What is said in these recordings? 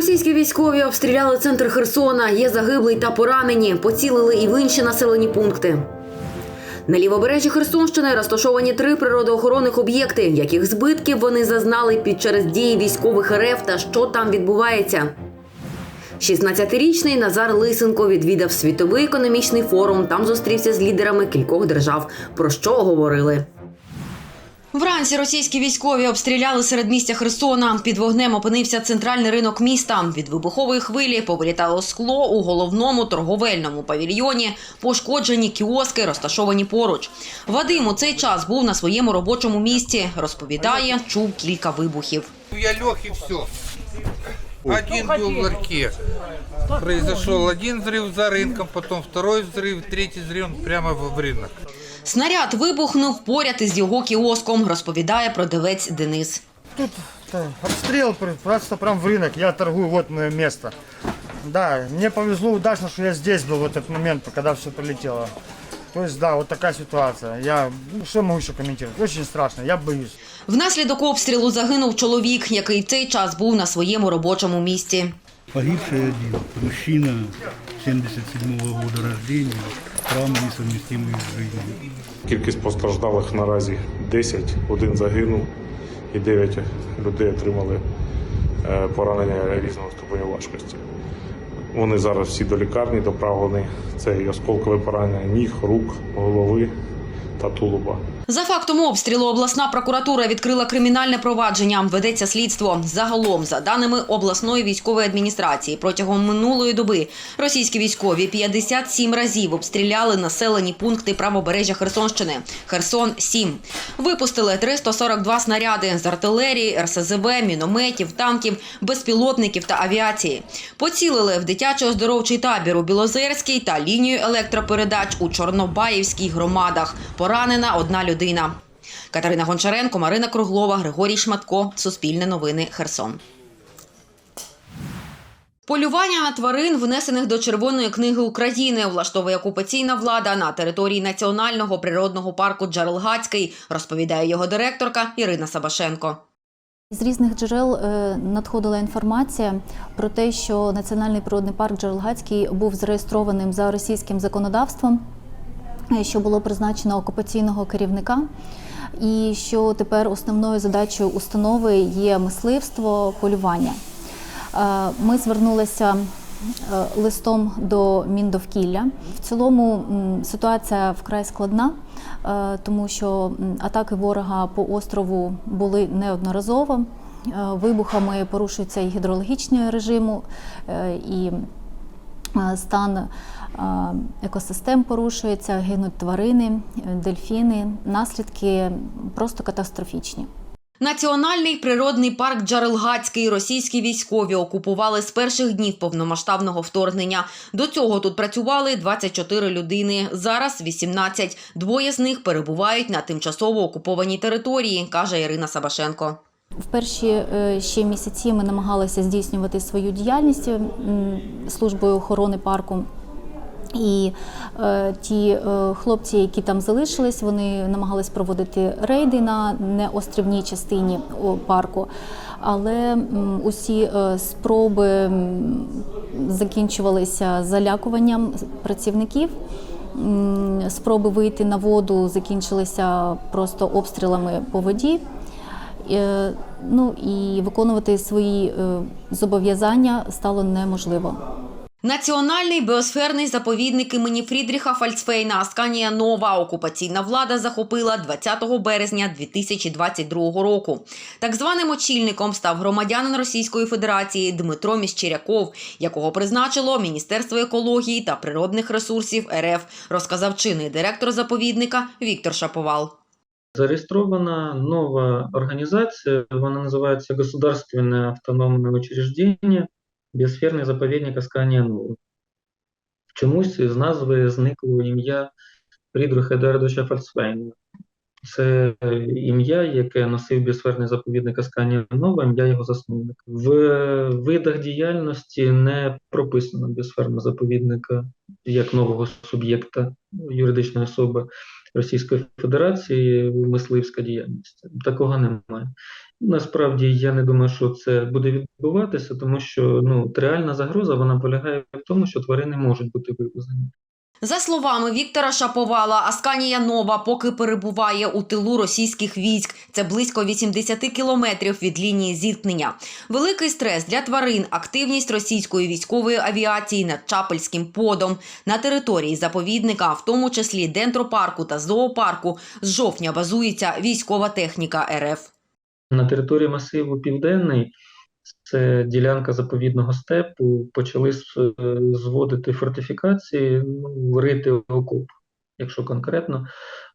Російські військові обстріляли центр Херсона. Є загиблий та поранені. Поцілили і в інші населені пункти. На лівобережжі Херсонщини розташовані три природоохоронних об'єкти, яких збитків вони зазнали під через дії військових РФ та що там відбувається. 16-річний Назар Лисенко відвідав світовий економічний форум. Там зустрівся з лідерами кількох держав. Про що говорили? Вранці російські військові обстріляли середмістя Херсона. Під вогнем опинився центральний ринок міста. Від вибухової хвилі повилітало скло у головному торговельному павільйоні. Пошкоджені кіоски, розташовані поруч. Вадим у цей час був на своєму робочому місці. Розповідає, чув кілька вибухів. Я лег и все. Один был в ларьке. Произошел один взрыв за рынком, потом второй взрыв, третий взрыв прямо в в рынок. Снаряд вибухнув поряд із його кіоском, розповідає продавець Денис. Тут э, обстрел пр- просто прям в рынок. Я торгую, вот мое место. Да, мне повезло удачно, что я здесь был в этот момент, когда все прилетело. То есть, да, вот такая ситуация. Я, ну, что могу еще комментировать? Очень страшно, я боюсь. Внаслідок обстрілу загинув чоловік, який в цей час був на своєму робочому місці. Погибший один, мужчина 77 года рождения, травмы несовместимые з жизнью. Кількість постраждалих наразі 10, один загинув і 9 людей отримали е, поранення різного ступеню важкості. Вони зараз всі до лікарні доправлені. Це і осколкове поранення ніг, рук, голови та тулуба. За фактом обстрілу обласна прокуратура відкрила кримінальне провадження. Ведеться слідство. Загалом, за даними обласної військової адміністрації, протягом минулої доби російські військові 57 разів обстріляли населені пункти правобережжя Херсонщини. Херсон 7. Випустили 342 снаряди з артилерії, РСЗВ, мінометів, танків, безпілотників та авіації. Поцілили в дитячо-оздоровчий табір у Білозерській та лінію електропередач у Чорнобаївській громадах. Поранена одна людина. Катерина Гончаренко, Марина Круглова, Григорій Шматко. Суспільне новини. Херсон. Полювання на тварин, внесених до Червоної книги України, влаштовує окупаційна влада на території національного природного парку Джарелгацький, розповідає його директорка Ірина Сабашенко. З різних джерел е, надходила інформація про те, що Національний природний парк Джерелгацький був зареєстрованим за російським законодавством, що було призначено окупаційного керівника, і що тепер основною задачею установи є мисливство, полювання. Е, Ми звернулися е, листом до Міндовкілля. В цілому ситуація вкрай складна, е, тому що атаки ворога по острову були неодноразово. Вибухами порушується і гідрологічний режим, е, і стан е, екосистем порушується, гинуть тварини, е, дельфіни. Наслідки просто катастрофічні. Національний природний парк Джарелгацький російські військові окупували з перших днів повномасштабного вторгнення. До цього тут працювали 24 людини. Зараз 18. Двоє з них перебувають на тимчасово окупованій території, каже Ірина Сабашенко. В перші е, ще місяці ми намагалися здійснювати свою діяльність службою охорони парку. І е, ті е, хлопці, які там залишились, вони намагались проводити рейди на неострівній частині парку. Але м, усі е, спроби м, закінчувалися залякуванням працівників. М, Спроби вийти на воду закінчилися просто обстрілами по воді. Е, Ну і виконувати свої е, зобов'язання стало неможливо. Національний біосферний заповідник імені Фрідріха Фальцфейна Асканія Нова окупаційна влада захопила 20 березня 2022 року. Так званим очільником став громадянин Російської Федерації Дмитро Міщиряков, якого призначило Міністерство екології та природних ресурсів РФ, розказав чинний директор заповідника Віктор Шаповал. Зареєстрована нова організація, вона називається Государственне автономне учреждение Біосферний заповідник Асканія Нова. Чомусь з назви зникло ім'я Фрідриха Едуардовича Фальцфейна. Це ім'я, яке носив біосферний заповідник Асканія Нова, ім'я його засновника. В видах діяльності не прописано біосферного заповідника як нового суб'єкта юридичної особи. Російської Федерації мисливська діяльність. Такого немає. Насправді я не думаю, що це буде відбуватися, тому що ну, реальна загроза вона полягає в тому, що тварини можуть бути вивезені. За словами Віктора Шаповала, Асканія Нова поки перебуває у тилу російських військ. Це близько 80 кілометрів від лінії зіткнення. Великий стрес для тварин, активність російської військової авіації над Чапельським подом на території заповідника, в тому числі дендропарку та зоопарку, з жовтня базується військова техніка РФ. На території масиву Південний, це ділянка заповідного степу, почали е, зводити фортифікації, ну, рити окоп, якщо конкретно.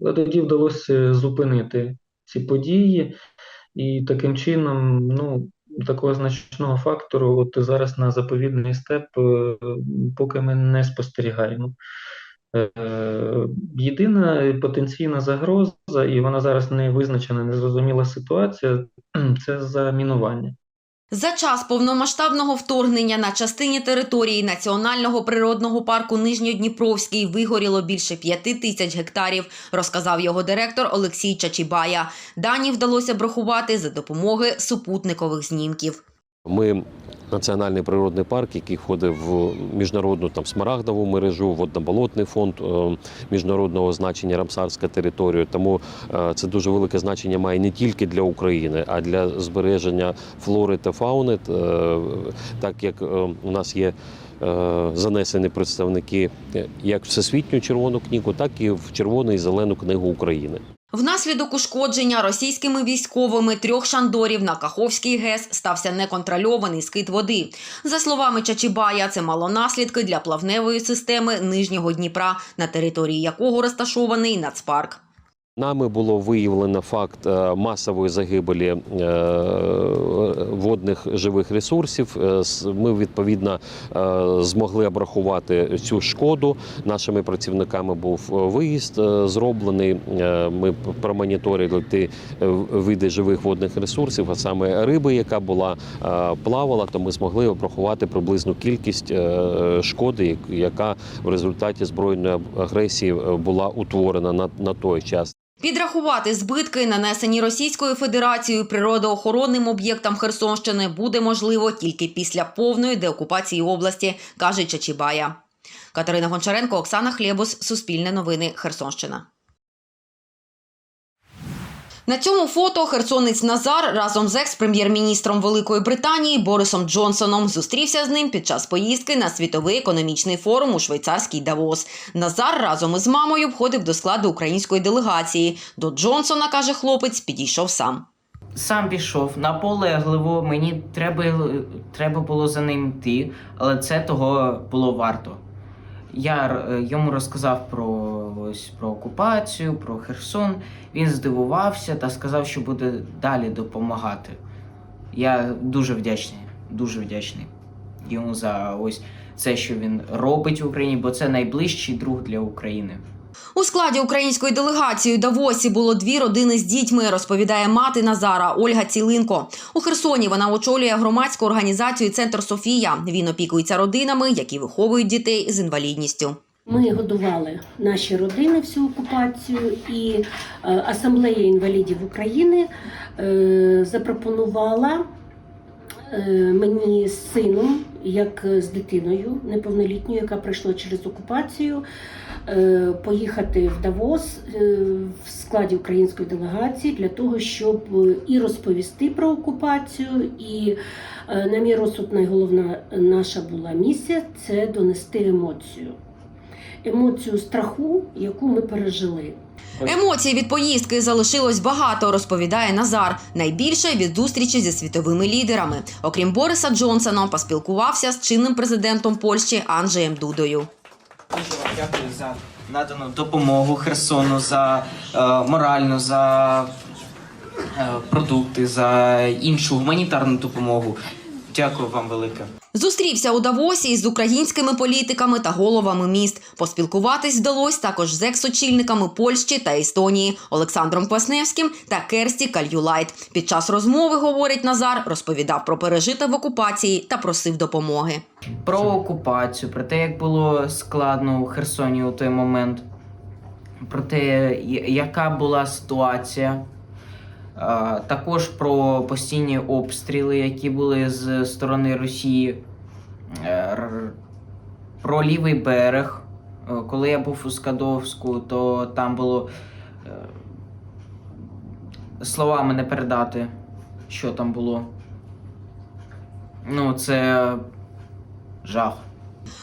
Але тоді вдалося зупинити ці події, і таким чином, ну, такого значного фактору, от зараз на заповідний степ, е, поки ми не спостерігаємо. Е, Єдина потенційна загроза, і вона зараз не визначена, незрозуміла ситуація, це замінування. За час повномасштабного вторгнення на частині території Національного природного парку Нижньодніпровський вигоріло більше п'яти тисяч гектарів, розказав його директор Олексій Чачібая. Дані вдалося брахувати за допомоги супутникових знімків. Ми національний природний парк, який входить в міжнародну там смарагдову мережу, водноболотний фонд е, міжнародного значення Рамсарська територія. Тому е, це дуже велике значення має не тільки для України, а для збереження флори та фауни, е, так як у нас є. Занесені представники як Всесвітню червону книгу, так і в Червону і зелену книгу України. Внаслідок ушкодження російськими військовими трьох шандорів на Каховський ГЕС стався неконтрольований скид води. За словами Чачібая, це мало наслідки для плавневої системи Нижнього Дніпра, на території якого розташований нацпарк. Нами було виявлено факт е, масової загибелі е, водних живих ресурсів. Е, Ми відповідно змогли обрахувати цю шкоду. Нашими працівниками був виїзд зроблений. Ми промоніторили ті види живих водних ресурсів, а саме риби, яка була плавала, то ми змогли обрахувати приблизну кількість шкоди, яка в результаті збройної агресії була утворена на, на той час. Підрахувати збитки, нанесені Російською Федерацією природоохоронним об'єктам Херсонщини, буде можливо тільки після повної деокупації області, каже Чачібая. Катерина Гончаренко, Оксана Хлєбус, Суспільне новини, Херсонщина. На цьому фото херсонець Назар разом з екс-прем'єр-міністром Великої Британії Борисом Джонсоном зустрівся з ним під час поїздки на світовий економічний форум у швейцарський Давос. Назар разом із мамою входив до складу української делегації. До Джонсона, каже хлопець, підійшов сам. Сам пішов наполегливо, мені треба, треба було за ним йти, але це того було варто. Я е, йому розказав про, ось, про окупацію, про Херсон. Він здивувався та сказав, що буде далі допомагати. Я дуже вдячний, дуже вдячний йому за ось це, що він робить в Україні, бо це найближчий друг для України. У складі української делегації у Давосі було дві родини з дітьми, розповідає мати Назара Ольга Цілинко. У Херсоні вона очолює громадську організацію Центр Софія. Він опікується родинами, які виховують дітей з інвалідністю. Ми годували наші родини всю окупацію, і е, Асамблея інвалідів України е, запропонувала мені з сином, як з дитиною неповнолітньою, яка пройшла через окупацію, е, поїхати в Давос е, в складі української делегації для того, щоб е, і розповісти про окупацію, і е, на мій розсуд найголовна наша була місія це донести емоцію емоцію страху, яку ми пережили. Емоцій від поїздки залишилось багато, розповідає Назар. Найбільше від зустрічі зі світовими лідерами. Окрім Бориса Джонсона, поспілкувався з чинним президентом Польщі Анджеєм Дудою. Дуже вам дякую за надану допомогу Херсону, за е, моральну, за е, продукти, за іншу гуманітарну допомогу. Дякую вам велике. Зустрівся у Давосі із українськими політиками та головами міст. Поспілкуватись вдалося також з екс-очільниками Польщі та Естонії Олександром Квасневським та Керсті Кальюлайт. Під час розмови, говорить Назар, розповідав про пережите в окупації та просив допомоги. Про окупацію, про те, як було складно у Херсоні у той момент. про те, яка була ситуація. Також про постійні обстріли, які були з сторони Росії, Е, про лівий берег. Е, Коли я був у Скадовську, то там було е, словами не передати, що там було. Ну, це жах.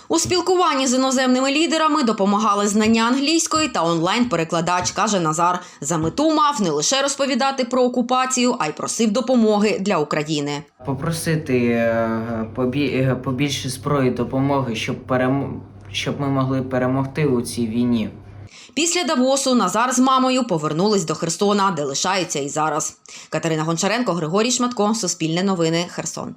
У спілкуванні з іноземними лідерами допомагали знання англійської та онлайн-перекладач, каже Назар. За мету мав не лише розповідати про окупацію, а й просив допомоги для України. Попросити е, побі- е, побільше зброї допомоги, щоб перем... щоб ми могли перемогти у цій війні. Після Давосу Назар з мамою повернулись до Херсона, де лишаються і зараз. Катерина Гончаренко, Григорій Шматко, Суспільне новини, Херсон.